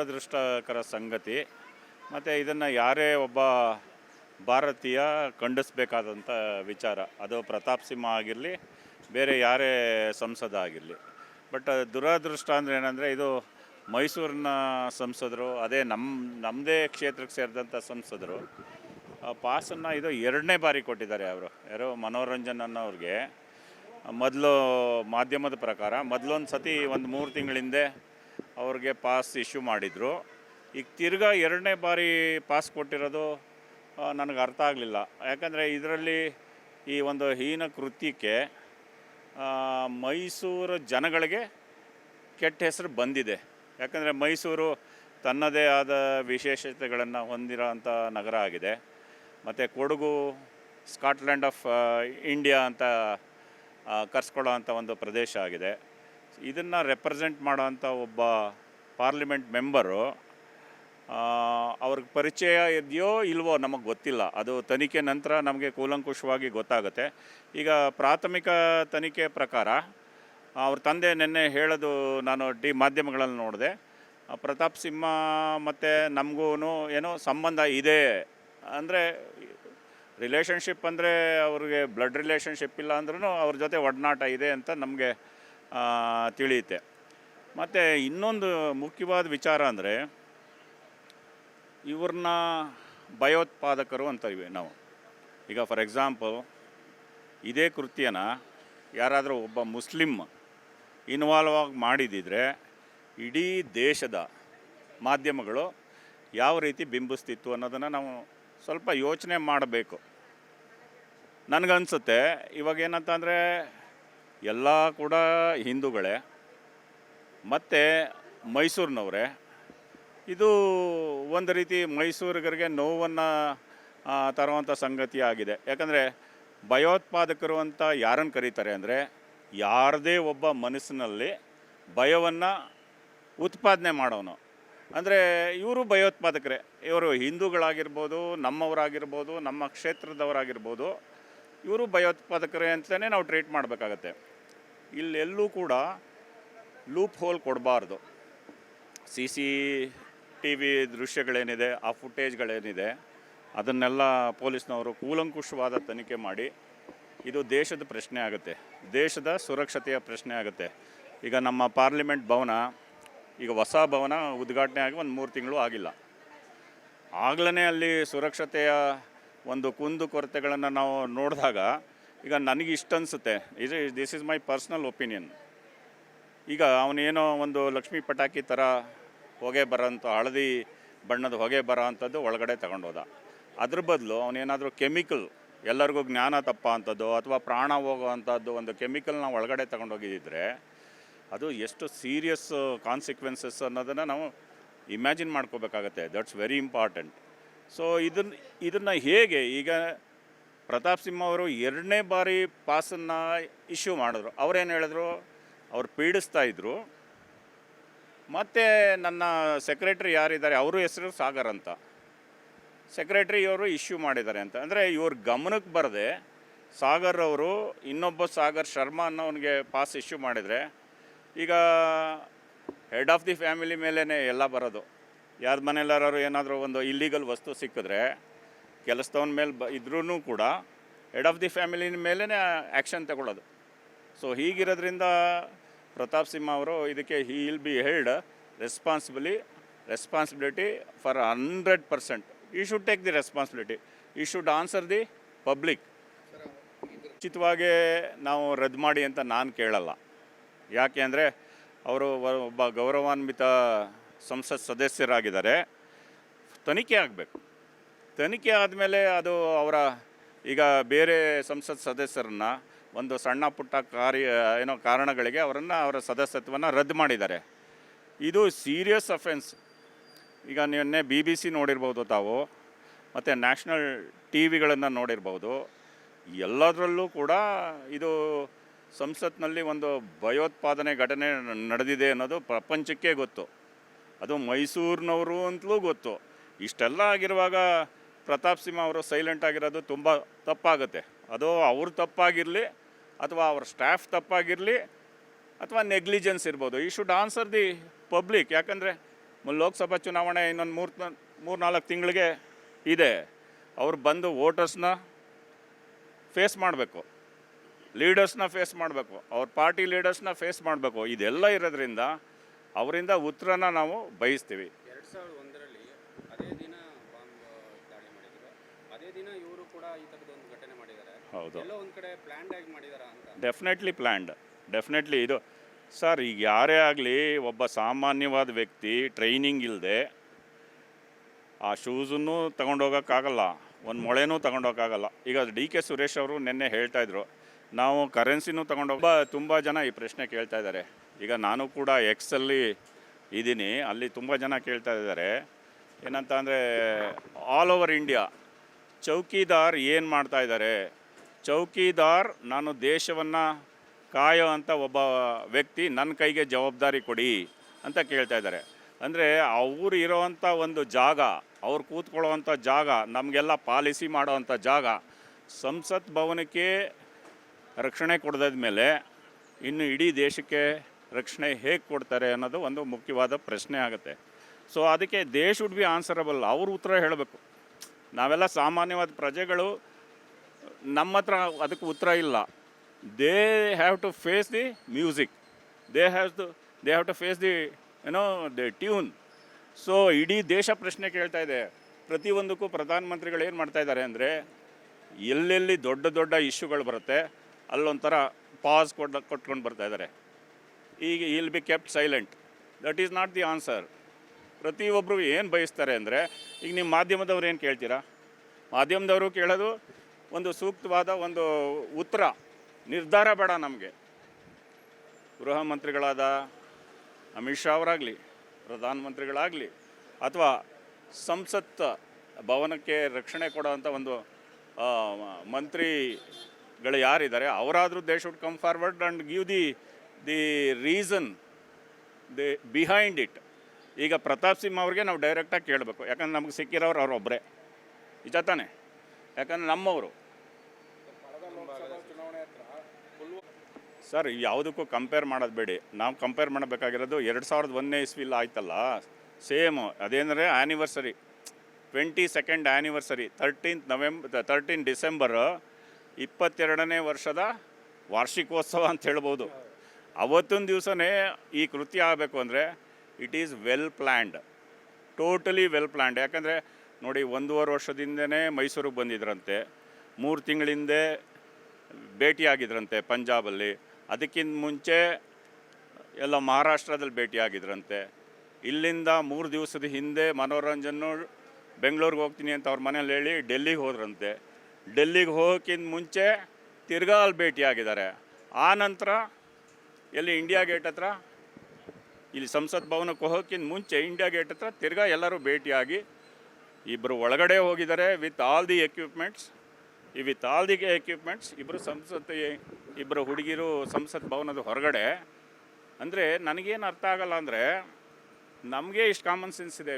ದುರದೃಷ್ಟಕರ ಸಂಗತಿ. ಮತ್ತು ಇದನ್ನು ಯಾರೇ ಒಬ್ಬ ಭಾರತೀಯ ಖಂಡಿಸ್ಬೇಕಾದಂಥ ವಿಚಾರ. ಅದು ಪ್ರತಾಪ್ ಸಿಂಹ ಆಗಿರಲಿ, ಬೇರೆ ಯಾರೇ ಸಂಸದ ಆಗಿರಲಿ. ಬಟ್ ದುರದೃಷ್ಟ ಅಂದರೆ ಏನಂದರೆ, ಇದು ಮೈಸೂರಿನ ಸಂಸದರು, ಅದೇ ನಮ್ಮ ನಮ್ಮದೇ ಕ್ಷೇತ್ರಕ್ಕೆ ಸೇರಿದಂಥ ಸಂಸದರು ಪಾಸನ್ನು ಇದು ಎರಡನೇ ಬಾರಿ ಕೊಟ್ಟಿದ್ದಾರೆ ಅವರು. ಯಾರೋ ಮನೋರಂಜನ್ ಅನ್ನೋರಿಗೆ ಮೊದಲು ಮಾಧ್ಯಮದ ಪ್ರಕಾರ ಮೊದಲೊಂದು ಸತಿ ಒಂದು ಮೂರು ತಿಂಗಳಿಂದೆ ಅವ್ರಿಗೆ ಪಾಸ್ ಇಶ್ಯೂ ಮಾಡಿದರು. ಈಗ ತಿರ್ಗಾ ಎರಡನೇ ಬಾರಿ ಪಾಸ್ ಕೊಟ್ಟಿರೋದು ನನಗೆ ಅರ್ಥ ಆಗಲಿಲ್ಲ. ಯಾಕಂದರೆ ಇದರಲ್ಲಿ ಈ ಒಂದು ಹೀನ ಕೃತ್ಯಕ್ಕೆ ಮೈಸೂರು ಜನಗಳಿಗೆ ಕೆಟ್ಟ ಹೆಸರು ಬಂದಿದೆ. ಯಾಕಂದರೆ ಮೈಸೂರು ತನ್ನದೇ ಆದ ವಿಶೇಷತೆಗಳನ್ನು ಹೊಂದಿರೋ ಅಂಥ ನಗರ ಆಗಿದೆ. ಮತ್ತು ಕೊಡಗು ಸ್ಕಾಟ್ಲ್ಯಾಂಡ್ ಆಫ್ ಇಂಡಿಯಾ ಅಂತ ಕರ್ಸ್ಕೊಳ್ಳೋ ಅಂಥ ಒಂದು ಪ್ರದೇಶ ಆಗಿದೆ. ಇದನ್ನು ರೆಪ್ರೆಸೆಂಟ್ ಮಾಡೋವಂಥ ಒಬ್ಬ ಪಾರ್ಲಿಮೆಂಟ್ ಮೆಂಬರು ಅವ್ರಿಗೆ ಪರಿಚಯ ಇದೆಯೋ ಇಲ್ವೋ ನಮಗೆ ಗೊತ್ತಿಲ್ಲ. ಅದು ತನಿಖೆ ನಂತರ ನಮಗೆ ಕೂಲಂಕುಷವಾಗಿ ಗೊತ್ತಾಗುತ್ತೆ. ಈಗ ಪ್ರಾಥಮಿಕ ತನಿಖೆ ಪ್ರಕಾರ, ಅವ್ರ ತಂದೆ ನಿನ್ನೆ ಹೇಳೋದು ನಾನು ಟಿ ಮಾಧ್ಯಮಗಳಲ್ಲಿ ನೋಡಿದೆ. ಪ್ರತಾಪ್ ಸಿಂಹ ಮತ್ತು ನಮಗೂ ಏನೋ ಸಂಬಂಧ ಇದೆ. ಅಂದರೆ ರಿಲೇಷನ್ಶಿಪ್ ಅಂದರೆ ಅವ್ರಿಗೆ ಬ್ಲಡ್ ರಿಲೇಷನ್ಶಿಪ್ ಇಲ್ಲ ಅಂದ್ರೂ ಅವ್ರ ಜೊತೆ ಒಡನಾಟ ಇದೆ ಅಂತ ನಮಗೆ ತಿಳಿಯುತ್ತೆ. ಮತ್ತು ಇನ್ನೊಂದು ಮುಖ್ಯವಾದ ವಿಚಾರ ಅಂದರೆ ಇವ್ರನ್ನ ಭಯೋತ್ಪಾದಕರು ಅಂತೀವಿ ನಾವು. ಈಗ ಫಾರ್ ಎಕ್ಸಾಂಪಲ್ ಇದೇ ಕೃತ್ಯನ ಯಾರಾದರೂ ಒಬ್ಬ ಮುಸ್ಲಿಮ್ ಇನ್ವಾಲ್ವ್ ಆಗಿ ಮಾಡಿದಿದ್ರೆ ಇಡೀ ದೇಶದ ಮಾಧ್ಯಮಗಳು ಯಾವ ರೀತಿ ಬಿಂಬಿಸ್ತಿತ್ತು ಅನ್ನೋದನ್ನು ನಾವು ಸ್ವಲ್ಪ ಯೋಚನೆ ಮಾಡಬೇಕು. ನನಗನ್ಸುತ್ತೆ, ಇವಾಗ ಏನಂತ ಅಂದರೆ ಎಲ್ಲ ಕೂಡ ಹಿಂದೂಗಳೇ, ಮತ್ತು ಮೈಸೂರಿನವರೇ. ಇದು ಒಂದು ರೀತಿ ಮೈಸೂರಿಗರಿಗೆ ನೋವನ್ನು ತರುವಂಥ ಸಂಗತಿ ಆಗಿದೆ ಯಾಕಂದರೆ ಭಯೋತ್ಪಾದಕರು ಅಂತ ಯಾರನ್ನು ಕರೀತಾರೆ ಅಂದರೆ ಯಾರದೇ ಒಬ್ಬ ಮನಸ್ಸಿನಲ್ಲಿ ಭಯವನ್ನು ಉತ್ಪಾದನೆ ಮಾಡೋನು. ಅಂದರೆ ಇವರು ಭಯೋತ್ಪಾದಕರೇ. ಇವರು ಹಿಂದೂಗಳಾಗಿರ್ಬೋದು, ನಮ್ಮವರಾಗಿರ್ಬೋದು, ನಮ್ಮ ಕ್ಷೇತ್ರದವರಾಗಿರ್ಬೋದು, ಇವರು ಭಯೋತ್ಪಾದಕರೇ ಅಂತಲೇ ನಾವು ಟ್ರೀಟ್ ಮಾಡಬೇಕಾಗತ್ತೆ. ಇಲ್ಲೆಲ್ಲೂ ಕೂಡ ಲೂಪ್ ಹೋಲ್ ಕೊಡಬಾರ್ದು. ಸಿ ಸಿ ಟಿ ವಿ ದೃಶ್ಯಗಳೇನಿದೆ, ಆ ಫುಟೇಜ್ಗಳೇನಿದೆ, ಅದನ್ನೆಲ್ಲ ಪೊಲೀಸ್ನವರು ಕೂಲಂಕುಷವಾದ ತನಿಖೆ ಮಾಡಿ, ಇದು ದೇಶದ ಪ್ರಶ್ನೆ ಆಗುತ್ತೆ. ದೇಶದ ಸುರಕ್ಷತೆಯ ಪ್ರಶ್ನೆ ಆಗುತ್ತೆ. ಈಗ ನಮ್ಮ ಪಾರ್ಲಿಮೆಂಟ್ ಭವನ, ಈಗ ಹೊಸ ಭವನ ಉದ್ಘಾಟನೆ ಆಗಿ ಒಂದು ಮೂರು ತಿಂಗಳು ಆಗಿಲ್ಲ. ಆಗ್ಲೇ ಅಲ್ಲಿ ಸುರಕ್ಷತೆಯ ಒಂದು ಕುಂದು ಕೊರತೆಗಳನ್ನು ನಾವು ನೋಡಿದಾಗ ಈಗ ನನಗೆ ಇಷ್ಟ ಅನಿಸುತ್ತೆ. ಇದು this is my personal opinion ಈಗ ಅವನೇನೋ ಒಂದು ಲಕ್ಷ್ಮೀ ಪಟಾಕಿ ಥರ ಹೊಗೆ ಬರೋಂಥ, ಹಳದಿ ಬಣ್ಣದ ಹೊಗೆ ಬರೋ ಅಂಥದ್ದು ಒಳಗಡೆ ತಗೊಂಡೋದ ಅದ್ರ ಬದಲು ಅವನೇನಾದರೂ ಕೆಮಿಕಲ್, ಎಲ್ಲರಿಗೂ ಜ್ಞಾನ ತಪ್ಪ ಅಂಥದ್ದು ಅಥವಾ ಪ್ರಾಣ ಹೋಗೋ ಅಂಥದ್ದು ಒಂದು ಕೆಮಿಕಲ್ನ ಒಳಗಡೆ ತಗೊಂಡೋಗಿದ್ದರೆ ಅದು ಎಷ್ಟು ಸೀರಿಯಸ್ ಕಾನ್ಸಿಕ್ವೆನ್ಸಸ್ ಅನ್ನೋದನ್ನು ನಾವು ಇಮ್ಯಾಜಿನ್ ಮಾಡ್ಕೋಬೇಕಾಗತ್ತೆ. ದಟ್ಸ್ ವೆರಿ ಇಂಪಾರ್ಟೆಂಟ್ ಸೊ ಇದನ್ನು ಇದನ್ನು ಹೇಗೆ ಈಗ ಪ್ರತಾಪ್ ಸಿಂಹ ಅವರು ಎರಡನೇ ಬಾರಿ ಪಾಸನ್ನು ಇಶ್ಯೂ ಮಾಡಿದ್ರು. ಅವ್ರೇನು ಹೇಳಿದ್ರು? ಅವ್ರು ಪೀಡಿಸ್ತಾ ಇದ್ದರು ಮತ್ತು ನನ್ನ ಸೆಕ್ರೆಟ್ರಿ ಯಾರಿದ್ದಾರೆ? ಅವರು ಹೆಸರು ಸಾಗರ್ ಅಂತ. ಸೆಕ್ರೆಟ್ರಿ ಇವರು ಇಶ್ಯೂ ಮಾಡಿದ್ದಾರೆ ಅಂತ. ಅಂದರೆ ಇವ್ರ ಗಮನಕ್ಕೆ ಬರದೆ ಸಾಗರ್ ಅವರು ಇನ್ನೊಬ್ಬ ಸಾಗರ್ ಶರ್ಮಾ ಅನ್ನೋನಿಗೆ ಪಾಸ್ ಇಶ್ಯೂ ಮಾಡಿದರೆ, ಈಗ ಹೆಡ್ ಆಫ್ ದಿ ಫ್ಯಾಮಿಲಿ ಮೇಲೇ ಎಲ್ಲ ಬರೋದು. ಯಾರ ಮನೆಯಲ್ಲಾರು ಏನಾದರೂ ಒಂದು ಇಲ್ಲೀಗಲ್ ವಸ್ತು ಸಿಕ್ಕಿದ್ರೆ ಕೆಲಸದವನ ಮೇಲೆ ಬ ಇದ್ರೂ ಕೂಡ ಹೆಡ್ ಆಫ್ ದಿ ಫ್ಯಾಮಿಲಿ ಮೇಲೇ ಆ್ಯಕ್ಷನ್ ತಗೊಳ್ಳೋದು. ಸೊ ಹೀಗಿರೋದ್ರಿಂದ ಪ್ರತಾಪ್ ಸಿಂಹ ಅವರು ಇದಕ್ಕೆ he will be held responsibly responsibility for hundred percent he should take the responsibility he should answer the public ಉಚಿತವಾಗಿ ನಾವು ರದ್ದು ಮಾಡಿ ಅಂತ ನಾನು ಕೇಳಲ್ಲ. ಯಾಕೆ ಅಂದರೆ ಅವರು ಒಬ್ಬ ಗೌರವಾನ್ವಿತ ಸಂಸತ್ ಸದಸ್ಯರಾಗಿದ್ದಾರೆ. ತನಿಖೆ ಆಗಬೇಕು. ತನಿಖೆ ಆದಮೇಲೆ ಅದು ಅವರ ಈಗ ಬೇರೆ ಸಂಸತ್ ಸದಸ್ಯರನ್ನ ಒಂದು ಸಣ್ಣ ಪುಟ್ಟ ಕಾರ್ಯ, ಏನೋ ಕಾರಣಗಳಿಗೆ ಅವರನ್ನು ಅವರ ಸದಸ್ಯತ್ವವನ್ನು ರದ್ದು ಮಾಡಿದ್ದಾರೆ. ಇದು ಸೀರಿಯಸ್ ಅಫೆನ್ಸ್ ಈಗ ನಿನ್ನೆ ಬಿ ಬಿ ಸಿ ನೋಡಿರ್ಬೋದು ತಾವು, ಮತ್ತು ನ್ಯಾಷನಲ್ ಟಿ ವಿಗಳನ್ನು ನೋಡಿರ್ಬೋದು. ಎಲ್ಲದರಲ್ಲೂ ಕೂಡ ಇದು ಸಂಸತ್ನಲ್ಲಿ ಒಂದು ಭಯೋತ್ಪಾದನೆ ಘಟನೆ ನಡೆದಿದೆ ಅನ್ನೋದು ಪ್ರಪಂಚಕ್ಕೆ ಗೊತ್ತು. ಅದು ಮೈಸೂರಿನವರು ಅಂತಲೂ ಗೊತ್ತು. ಇಷ್ಟೆಲ್ಲ ಆಗಿರುವಾಗ ಪ್ರತಾಪ್ ಸಿಂಹ ಅವರು ಸೈಲೆಂಟ್ ಆಗಿರೋದು ತುಂಬ ತಪ್ಪಾಗುತ್ತೆ. ಅದು ಅವ್ರ ತಪ್ಪಾಗಿರಲಿ ಅಥವಾ ಅವ್ರ ಸ್ಟಾಫ್ ತಪ್ಪಾಗಿರಲಿ ಅಥವಾ ನೆಗ್ಲಿಜೆನ್ಸ್ ಇರ್ಬೋದು. ಈ ಶುಡ್ ಆನ್ಸರ್ ದಿ ಪಬ್ಲಿಕ್ ಯಾಕಂದರೆ ಲೋಕಸಭಾ ಚುನಾವಣೆ ಇನ್ನೊಂದು ಮೂರು ಮೂರು ನಾಲ್ಕು ತಿಂಗಳಿಗೆ ಇದೆ. ಅವ್ರು ಬಂದು ವೋಟರ್ಸ್ನ ಫೇಸ್ ಮಾಡಬೇಕು. ಲೀಡರ್ಸ್ನ ಫೇಸ್ ಮಾಡಬೇಕು. ಅವ್ರ ಪಾರ್ಟಿ ಲೀಡರ್ಸ್ನ ಫೇಸ್ ಮಾಡಬೇಕು. ಇದೆಲ್ಲ ಇರೋದ್ರಿಂದ ಅವರಿಂದ ಉತ್ತರನ ನಾವು ಬಯಸ್ತೀವಿ ಎರಡು ಸಾವಿರದ ಒಂದರಲ್ಲಿ ಅದೇ ದಿನ ಬಾಂಬ್ ದಾಳಿ ಮಾಡಿದ್ರು ಅದೇ ದಿನ ಇವರು ಕೂಡ ಈ ಥರದೊಂದು ಘಟನೆ ಮಾಡಿದ್ದಾರೆ ಹೌದು. ಎಲ್ಲೋ ಒಂದು ಕಡೆ ಪ್ಲ್ಯಾಂಡ್ ಆಗಿ ಮಾಡಿದಾರ ಅಂತ. ಡೆಫಿನೆಟ್ಲಿ ಪ್ಲ್ಯಾಂಡ್ ಡೆಫಿನೆಟ್ಲಿ ಇದು. ಸರ್ ಈಗ ಯಾರೇ ಆಗಲಿ ಒಬ್ಬ ಸಾಮಾನ್ಯವಾದ ವ್ಯಕ್ತಿ ಟ್ರೈನಿಂಗ್ ಇಲ್ಲದೆ ಆ ಶೂಸನ್ನು ತಗೊಂಡೋಗೋಕ್ಕಾಗಲ್ಲ ಒಂದು ಮೊಳೆನೂ ತಗೊಂಡೋಗಕ್ಕಾಗಲ್ಲ ಈಗ ಡಿ ಕೆ ಸುರೇಶ್ ಅವರು ನಿನ್ನೆ ಹೇಳ್ತಾ ಇದ್ರು ನಾವು ಕರೆನ್ಸಿನೂ ತಗೊಂಡೋಗ ತುಂಬ ಜನ ಈ ಪ್ರಶ್ನೆ ಕೇಳ್ತಾ ಇದ್ದಾರೆ. ಈಗ ನಾನು ಕೂಡ ಎಕ್ಸಲ್ಲಿ ಇದ್ದೀನಿ ಅಲ್ಲಿ ತುಂಬ ಜನ ಕೇಳ್ತಾ ಇದ್ದಾರೆ. ಏನಂತ ಅಂದರೆ ಆಲ್ ಓವರ್ ಇಂಡಿಯಾ ಚೌಕಿದಾರ್ ಏನು ಮಾಡ್ತಾ ಇದ್ದಾರೆ? ಚೌಕಿದಾರ್, ನಾನು ದೇಶವನ್ನು ಕಾಯೋ ಅಂತ ಒಬ್ಬ ವ್ಯಕ್ತಿ ನನ್ನ ಕೈಗೆ ಜವಾಬ್ದಾರಿ ಕೊಡಿ ಅಂತ ಕೇಳ್ತಾ ಇದ್ದಾರೆ. ಅಂದರೆ ಅವ್ರು ಇರೋವಂಥ ಒಂದು ಜಾಗ, ಅವ್ರು ಕೂತ್ಕೊಳ್ಳೋವಂಥ ಜಾಗ, ನಮಗೆಲ್ಲ ಪಾಲಿಸಿ ಮಾಡೋವಂಥ ಜಾಗ, ಸಂಸತ್ ಭವನಕ್ಕೆ ರಕ್ಷಣೆ ಕೊಡದಾದ ಮೇಲೆ ಇನ್ನು ಇಡೀ ದೇಶಕ್ಕೆ ರಕ್ಷಣೆ ಹೇಗೆ ಕೊಡ್ತಾರೆ ಅನ್ನೋದು ಒಂದು ಮುಖ್ಯವಾದ ಪ್ರಶ್ನೆ ಆಗುತ್ತೆ. ಸೊ ಅದಕ್ಕೆ ದೇ ಶುಡ್ ಬಿ ಆನ್ಸರಬಲ್ ಅವ್ರ ಉತ್ತರ ಹೇಳಬೇಕು. ನಾವೆಲ್ಲ ಸಾಮಾನ್ಯವಾದ ಪ್ರಜೆಗಳು ನಮ್ಮ ಹತ್ರ ಅದಕ್ಕೆ ಉತ್ತರ ಇಲ್ಲ. They have to face the music they have to they have to face the ಏನೋ ದಿ ಟ್ಯೂನ್ ಸೊ ಇಡೀ ದೇಶ ಪ್ರಶ್ನೆ ಕೇಳ್ತಾ ಇದೆ. ಪ್ರತಿಯೊಂದಕ್ಕೂ ಪ್ರಧಾನಮಂತ್ರಿಗಳು ಏನು ಮಾಡ್ತಾ ಇದ್ದಾರೆ ಅಂದರೆ, ಎಲ್ಲೆಲ್ಲಿ ದೊಡ್ಡ ದೊಡ್ಡ ಇಶ್ಯೂಗಳು ಬರುತ್ತೆ, ಅಲ್ಲೊಂಥರ ಪಾಸ್ ಕೊಡ್ ಕೊಟ್ಕೊಂಡು ಬರ್ತಾ ಇದ್ದಾರೆ. ಈಗ will be kept silent that is not the answer ಪ್ರತಿಯೊಬ್ಬರು ಏನು ಬಯಸ್ತಾರೆ ಅಂದರೆ, ಈಗ ನಿಮ್ಮ ಮಾಧ್ಯಮದವ್ರು ಏನು ಕೇಳ್ತೀರಾ? ಮಾಧ್ಯಮದವರು ಕೇಳೋದು ಒಂದು ಸೂಕ್ತವಾದ ಒಂದು ಉತ್ತರ, ನಿರ್ಧಾರ ಬೇಡ ನಮಗೆ. ಗೃಹ ಮಂತ್ರಿಗಳಾದ ಅಮಿತ್ ಶಾ ಅವರಾಗಲಿ ಪ್ರಧಾನಮಂತ್ರಿಗಳಾಗಲಿ ಅಥವಾ ಸಂಸತ್ ಭವನಕ್ಕೆ ರಕ್ಷಣೆ ಕೊಡೋವಂಥ ಒಂದು ಮಂತ್ರಿಗಳು ಯಾರಿದ್ದಾರೆ, ಅವರಾದರೂ they should come forward and give the the reason the behind it ಈಗ ಪ್ರತಾಪ್ ಸಿಂಹ ಅವ್ರಿಗೆ ನಾವು ಡೈರೆಕ್ಟಾಗಿ ಕೇಳಬೇಕು. ಯಾಕಂದ್ರೆ ನಮ್ಗೆ ಸಿಕ್ಕಿರೋರು ಅವರೊಬ್ಬರೇ ನಿಜ ತಾನೆ? ಯಾಕಂದ್ರೆ ನಮ್ಮವರು. ಸರ್, ಯಾವುದಕ್ಕೂ ಕಂಪೇರ್ ಮಾಡೋದು ಬೇಡಿ. ನಾವು ಕಂಪೇರ್ ಮಾಡಬೇಕಾಗಿರೋದು ಎರಡು ಸಾವಿರದ ಒಂದನೇ ಇಸ್ವಿಲ್ ಆಯ್ತಲ್ಲ? Same ಅದೇನಂದರೆ anniversary twenty second anniversary thirteenth November thirteen December ಇಪ್ಪತ್ತೆರಡನೇ ವರ್ಷದ ವಾರ್ಷಿಕೋತ್ಸವ ಅಂತ ಹೇಳ್ಬೋದು. ಅವತ್ತೊಂದು ದಿವಸನೇ ಈ ಕೃತ್ಯ ಆಗಬೇಕು ಅಂದರೆ it is well planned totally well planned ಯಾಕಂದರೆ ನೋಡಿ ಒಂದೂವರೆ ವರ್ಷದಿಂದನೇ ಮೈಸೂರಿಗೆ ಬಂದಿದ್ರಂತೆ. ಮೂರು ತಿಂಗಳಿಂದೆ ಭೇಟಿಯಾಗಿದ್ರಂತೆ ಪಂಜಾಬಲ್ಲಿ. ಅದಕ್ಕಿಂತ ಮುಂಚೆ ಎಲ್ಲ ಮಹಾರಾಷ್ಟ್ರದಲ್ಲಿ ಭೇಟಿಯಾಗಿದ್ರಂತೆ. ಇಲ್ಲಿಂದ ಮೂರು ದಿವಸದ ಹಿಂದೆ ಮನೋರಂಜನ್ನು ಬೆಂಗಳೂರಿಗೆ ಹೋಗ್ತೀನಿ ಅಂತ ಅವ್ರ ಮನೇಲಿ ಹೇಳಿ ಡೆಲ್ಲಿಗೆ ಹೋದ್ರಂತೆ. ಡೆಲ್ಲಿಗೆ ಹೋಗೋಕ್ಕಿಂತ ಮುಂಚೆ ತಿರ್ಗಾ ಅಲ್ಲಿ ಭೇಟಿಯಾಗಿದ್ದಾರೆ. ಆ ನಂತರ ಎಲ್ಲಿ ಇಂಡಿಯಾ ಗೇಟ್ ಹತ್ರ, ಇಲ್ಲಿ ಸಂಸತ್ ಭವನಕ್ಕೆ ಹೋಗೋಕ್ಕಿಂತ ಮುಂಚೆ ಇಂಡಿಯಾ ಗೇಟ್ ಹತ್ರ ತಿರ್ಗಾ ಎಲ್ಲರೂ ಭೇಟಿಯಾಗಿ ಇಬ್ಬರು ಒಳಗಡೆ ಹೋಗಿದ್ದಾರೆ with all the equipments with all the equipments ಇಬ್ಬರು ಸಂಸತ್ ಇಬ್ಬರು ಹುಡುಗಿರು ಸಂಸತ್ ಭವನದ ಹೊರಗಡೆ. ಅಂದರೆ ನನಗೇನು ಅರ್ಥ ಆಗಲ್ಲ ಅಂದರೆ ನಮಗೆ ಇಷ್ಟು ಕಾಮನ್ ಸೆನ್ಸ್ ಇದೆ.